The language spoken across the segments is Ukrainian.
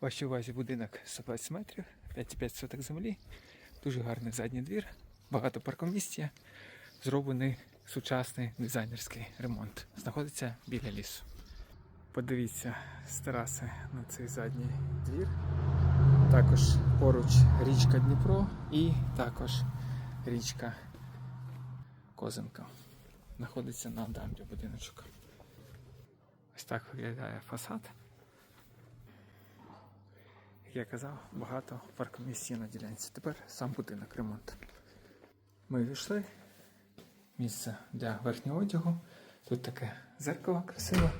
Вашій увазі будинок 120 метрів, 5,5 соток землі, дуже гарний задній двір, багато паркомісця, зроблений сучасний дизайнерський ремонт. Знаходиться біля лісу. Подивіться з тераси на цей задній двір. Також поруч річка Дніпро і також річка Козинка. Знаходиться на дамбі будиночок. Ось так виглядає фасад. Як я казав, багато паркомісць на ділянці. Тепер сам будинок ремонт. Ми війшли. Місце для верхнього одягу. Тут таке зеркало красиве.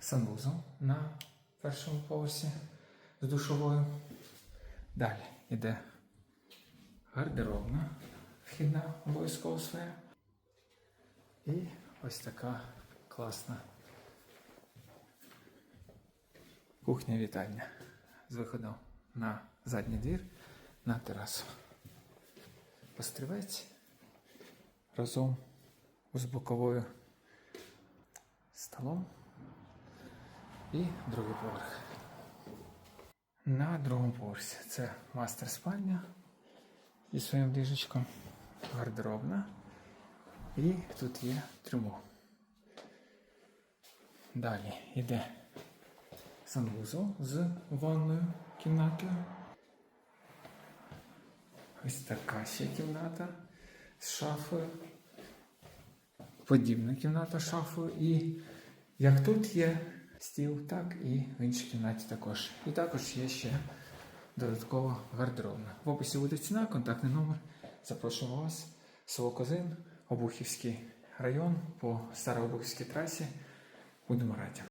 Санвузол на першому поверсі з душовою. Далі йде гардеробна, вхідна обов'язково своя. І ось така класна кухня-вітальня з виходом на задній двір на терасу. Пострівець разом з боковою столом і другий поверх. На другому поверсі це мастер спальня зі своїм ліжечком, гардеробна. І тут є трюмо. Далі йде санвузол з ванною кімнатою. Ось така ще кімната з шафою. Подібна кімната з шафою. І як тут є стіл, так і в іншій кімнаті також. І також є ще додаткова гардеробна. В описі буде ціна, контактний номер. Запрошуємо вас. Село Козин, Обухівський район по Старообухівській трасі. Будемо раді.